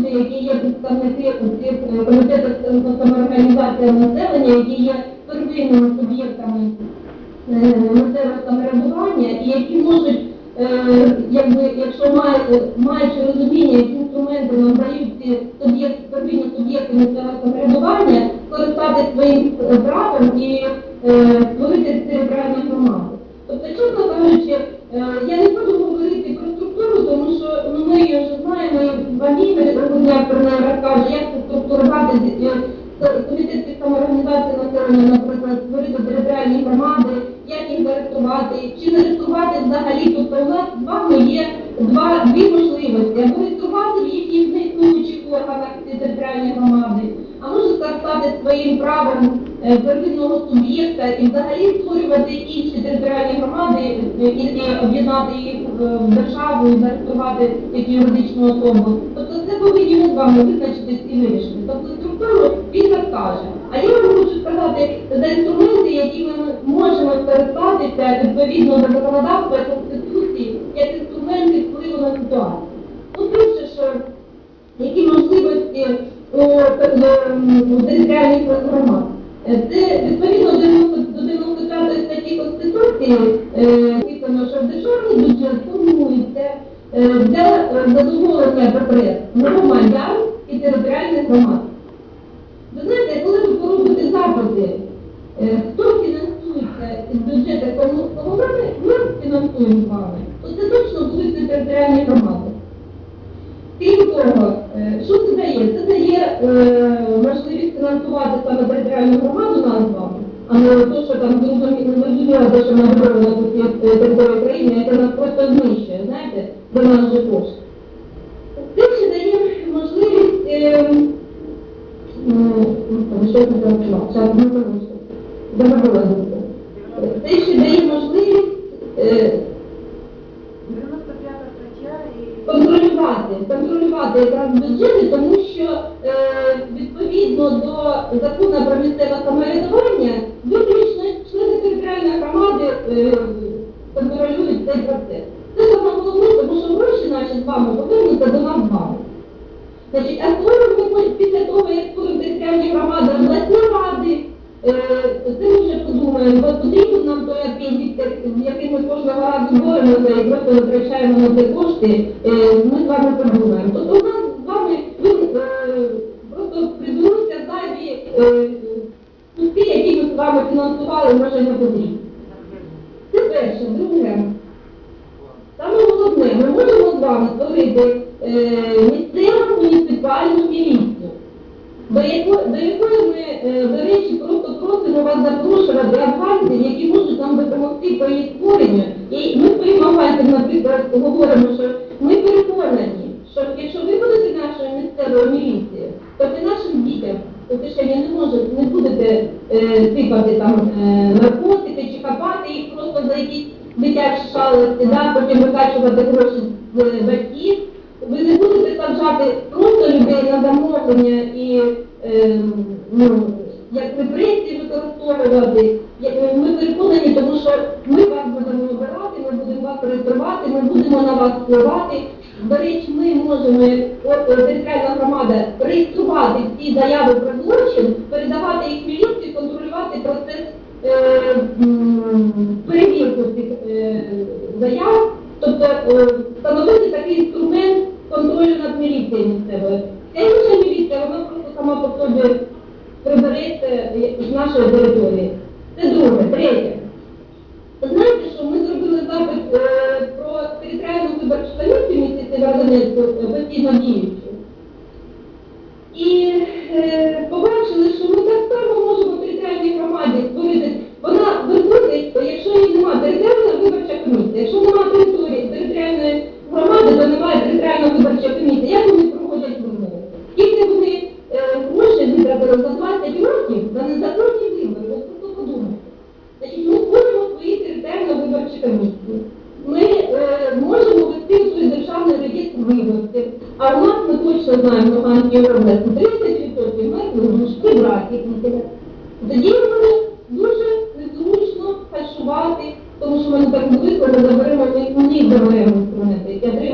люди, які є представники у е, самоорганізації населення, які є первинними суб'єктами е, місцевого самоврядування і які можуть, е, якби, якщо мають, маючи розуміння, які інструменти нам дають ці суб'єкти, первинні суб'єкти місцевого самоврядування, скористати своїм е, правом і створити територіальні громади. Тобто, чесно кажучи, я не буду говорити про структуру, тому що ну, ми її вже знаємо, і Валерій Регуляр про неї розкаже, як це структурувати е, с- комітет самоорганізації населення, наприклад, створити територіальні громади, як їх зареєструвати, чи зареєструвати взагалі. Тобто у нас з вами є два, дві можливості. Або реєструвати в їхніх існуючих органах ці територіальні громади, а може скористати своїм правом е, первинного суб'єкта і взагалі створювати інші територіальні громади е, і, об'єднати їх в державу зареєструвати як юридичну особу. Тобто це повинні з вами визначитись і вирішити. Тобто структуру він розкаже. А я вам хочу сказати за інструменти, які ми можемо скористатися відповідно до законодавства і конституції, як інструменти впливу на ситуацію. Ну, перше, що які можливості у, територіальних громад. Це відповідно до 95 статті Конституції е, написано, що державний бюджет формується е, для е, задоволення потреб громадян і територіальних громад. Ви знаєте, коли ви поробите запити, е, хто фінансується із бюджету кому- комунальних, ми фінансуємо з вами, то точно будуть територіальні громади. Крім того, е, що це дає? Це дає е, можливість фінансувати саме територіальну громаду нас з вами, а не те, що там те, що ми говорили на тут є території України, яке нас просто знищує, знаєте, до нас же кошти. Це ще дає можливість, е, ну, що я хотіла сказати, зараз не забула думку. Якраз бюджети, тому що е, відповідно до закону про місцеве самоврядування виключно члени територіальної громади е, контролюють цей процес. Це саме головне, тому що гроші наші з вами повернуться до нас вами. Значить, а створюємо після того, як створимо територіальні громади, обласні ради, е, це вже подумаємо, бо потрібно нам той яким ми кожного разу боремося і просто витрачаємо на це кошти, е, ми з вами подумаємо. Тобто у нас з вами е, просто придумуються зайві пусти, які ми з вами фінансували, може не потрібні. Це перше. Друге. Саме головне, ми можемо з вами створити е, місцеву муніципальну міліцію, до якої, до якої ми, е, до речі, просто просимо вас запрошувати афганців, які можуть нам по. І ми афганцям, наприклад, говоримо, що ми переконані, що якщо ви будете нашою місцевою міліцією, то ви нашим дітям у кишені не можете, не будете е, сипати там е, наркотики чи хапати їх просто за якісь дитячі шалості, да, потім викачувати гроші з е, батьків. Ви не будете саджати просто людей на замовлення і е, ну, як репресії використовувати. Ми переконані, тому що ми реєструвати, ми будемо на вас впливати. До речі, ми можемо, як е, територіальна громада, реєструвати всі заяви про злочин, передавати їх міліції, контролювати процес е, перевірку цих е, заяв, тобто е, встановити такий інструмент контролю над міліцією місцевою. Ця інша міліція, вона просто сама по собі прибереться з нашої території. Це друге. Третє. えっと、やっぱ、ми у них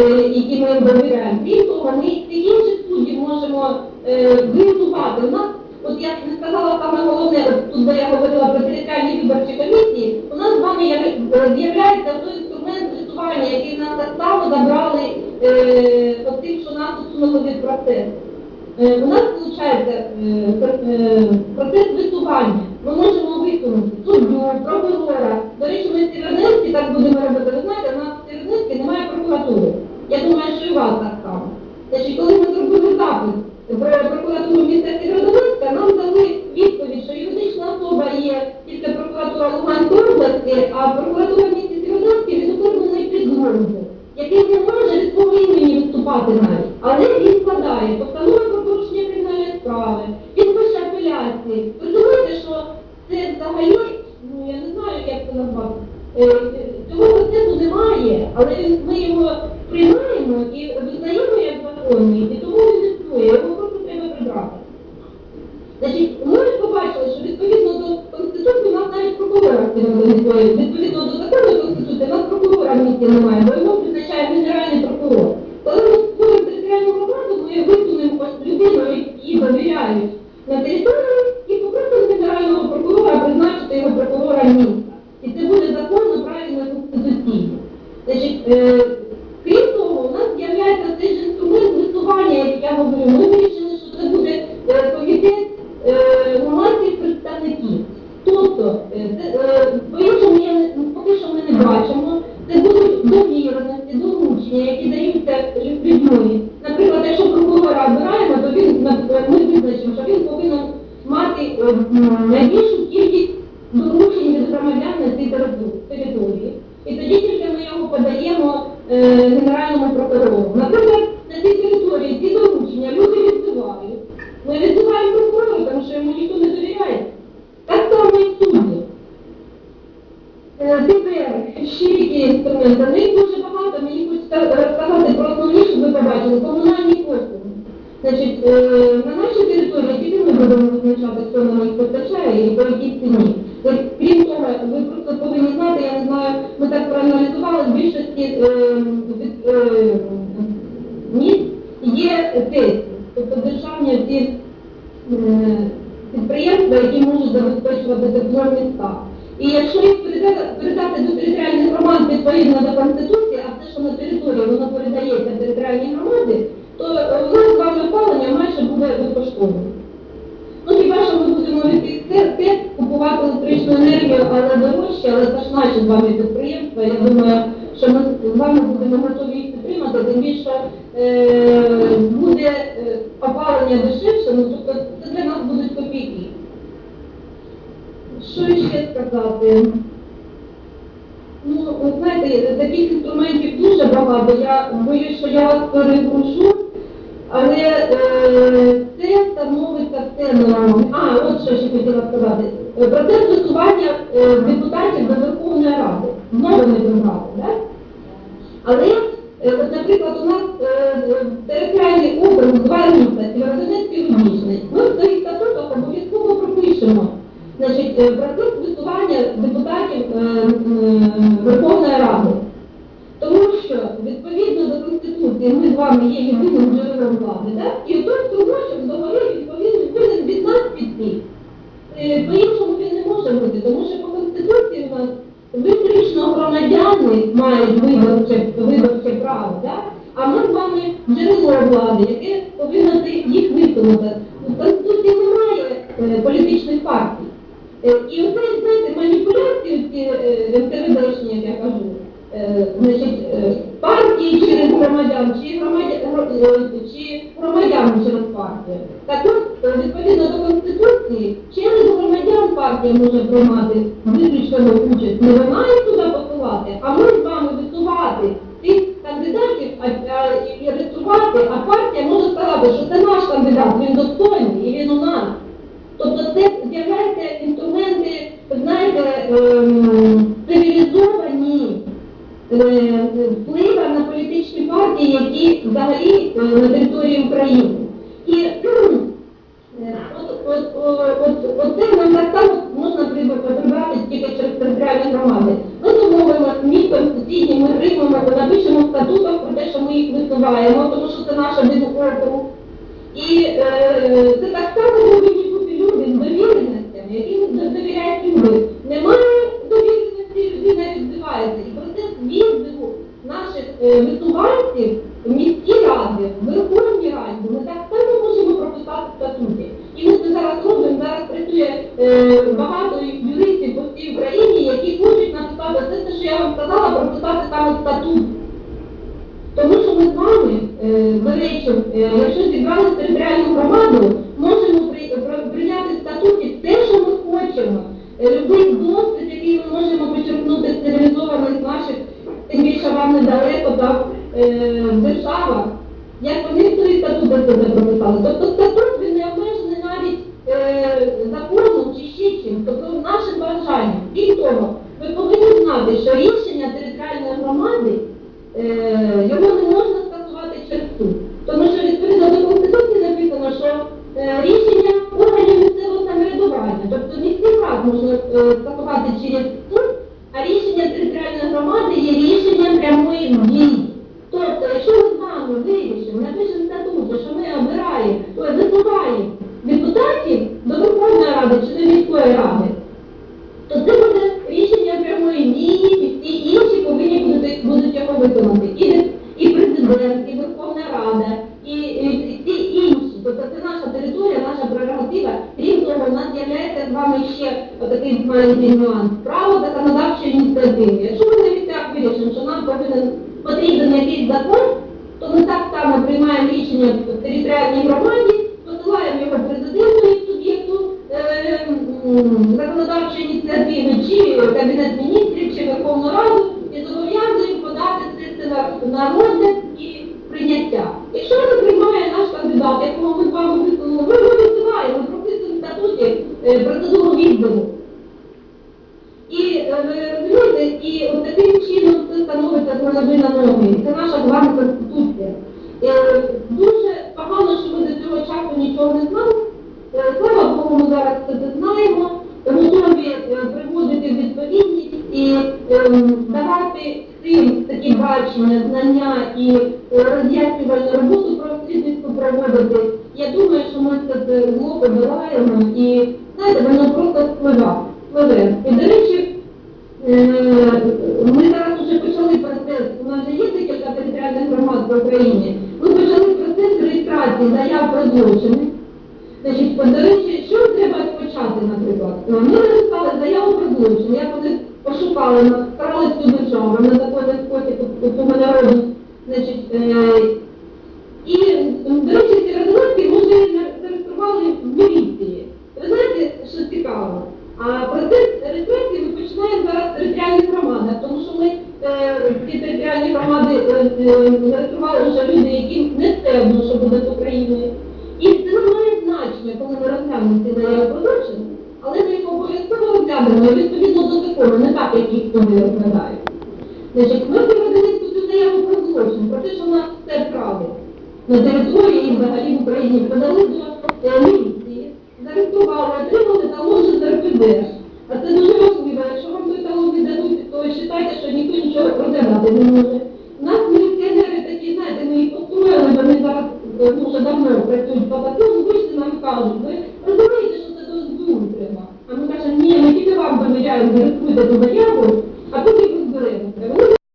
які ми їм довіряємо. Крім того, ми всіх інших суддів можемо е, висувати. У нас, от я не сказала саме головне, тут де я говорила про територіальні виборчі комісії, у нас з вами е, з'являється той інструмент висування, який нас так само забрали е, от тим, що нас усунули від процесу. Е, У нас виходить процес висування. Ми можемо висунути суддю, прокурора. До речі, ми в Сєвєродонецьку так будемо робити. Ви знаєте, у нас в Сєвєродонецьку немає прокуратури. Я думаю, що і у вас так само. Значить, коли ми зробили запит про прокуратуру міста Сєвєродонецька, нам дали відповідь, що юридична особа є тільки прокуратура Луганської області, а прокуратура міста Сєвєродонецька відокремлений підґрунту, який не може від свого імені виступати навіть. Але він складає постанови про порушення кримінальної справи, він пише апеляції. Ви розумієте, що це взагалі, ну я не знаю, як це назвати. Е, Цього процесу немає, але ми його приймаємо і визнаємо як законний, і тому він існує, його просто треба прибрати. Значить, ми побачили, що відповідно до Конституції у нас навіть прокурора в цьому не існує. Відповідно до закону Конституції, у нас прокурора в місті немає, бо його призначає генеральний прокурор. Коли ми створюємо територіальну громаду, ми висунемо ось людину, їй довіряють на територію, і попросимо генерального прокурора призначити його прокурора міста. І це буде законно, правильно конституційно. Значить, е, крім того, у нас з'являється цей же інструмент висування, як я говорю. Ми вирішили, що це буде е, комітет е, громадських представників. Тобто, е, е, по-іншому я не- поки що ми не бачимо. Це будуть довіреності, доручення, які даються людьми. Найбільшу кількість доручень від громадян на території. І тоді тільки ми його подаємо е, генеральному прокурору. Наприклад, на цій території ці доручення люди відбувають. Ми відбуваємо прокурора, тому що йому ніхто не довіряє. Так само і судді. Е, Тепер ще які інструменти. Їх дуже багато, мені хочеться розказати про основні, щоб ви побачили. Комунальні послуги. Значить, е, на нашій території тільки будемо визначати, хто нам їх постачає і по якій ціні. Тобто, крім того, ви просто повинні знати, я не знаю, ми так проаналізували, в більшості е, міст є ТЕС, тобто державні ці е, підприємства, які можуть забезпечувати тепло в містах. І якщо їх передати, до територіальних громад відповідно до Конституції, а все, що на території, воно передається в територіальні громади, то е, з вами опалення майже буде безкоштовним. Тих те- купувати електричну енергію, але дорожче, але це ж наші з вами підприємства. Я думаю, що ми з вами будемо готові їх підтримати, тим більше е, буде е, опалення дешевше, ну тобто це для нас будуть копійки. Що ще сказати? Ну, знаєте, таких інструментів дуже багато. Я боюсь, що я вас перегрушу, але е, це становиться нормально. А, от що ще хотіла сказати. Е, Процес висування е, депутатів до Верховної Ради. Знову не прибрали, так? Але, е, от, наприклад, у нас е, територіальний округ Сєвєродонецький і Рубіжний. Ми в своїх статутах обов'язково пропишемо значить, е, процес висування депутатів е, м, Верховної Ради. Тому що відповідно до Конституції ми з вами є єдиним джерелом влади, так? І той, хто може взагалі відповідно повинен від нас піти. Е, По-іншому він не може бути, тому що по Конституції у нас виключно громадяни мають виборче, виборче право, так? а ми з вами джерело влади, яке повинно їх виконати. У Конституції немає е, політичних партій. Е, І оце, знаєте, маніпуляції ці е, територіальні громади. Ми домовимо з містом сусіднім, ми приймемо, напишемо в статутах про те, що ми їх висуваємо, тому що це наша без. І е, це так само повинні бути люди з довіреностями, яким довіряють люди. Немає довіреності, людина відбивається. І процес відбиву наших е, висуванців в міській ради, в Верховній Раді, ми так само можемо прописати статути. І ми це зараз робимо, зараз працює е, багато. потрібно потрібно знайти закон, то ми так само приймаємо рішення в територіальній громаді, посилаємо його президенту і суб'єкту е, ем, законодавчої ініціативи, чи Кабінет міністрів, чи Верховну Раду і зобов'язуємо подати це на розгляд і прийняття. Якщо не приймає наш кандидат, якого ми з вами висунули, ми його відсилаємо, прописуємо в статуті е, процедуру відбору. І е, розумієте, і от таким постанови та правові. Це наша з вами конституція. Е, дуже погано, що ми до цього часу нічого не знали. Е, слава Богу, ми зараз це знаємо, готові е, приводити відповідність і давати всім такі бачення, знання і роз'яснювальну роботу про слідництво проводити. Я думаю, що ми це зло побираємо і. на території і взагалі в Україні подали до міліції, зареєстрували, отримали талони за РПД. А це дуже важливо, якщо вам той талон віддадуть, то вважайте, що ніхто нічого продавати не може. Нас міліціонери такі, знаєте, ми їх построїли, вони зараз дуже давно працюють по закону, вийшли нам кажуть,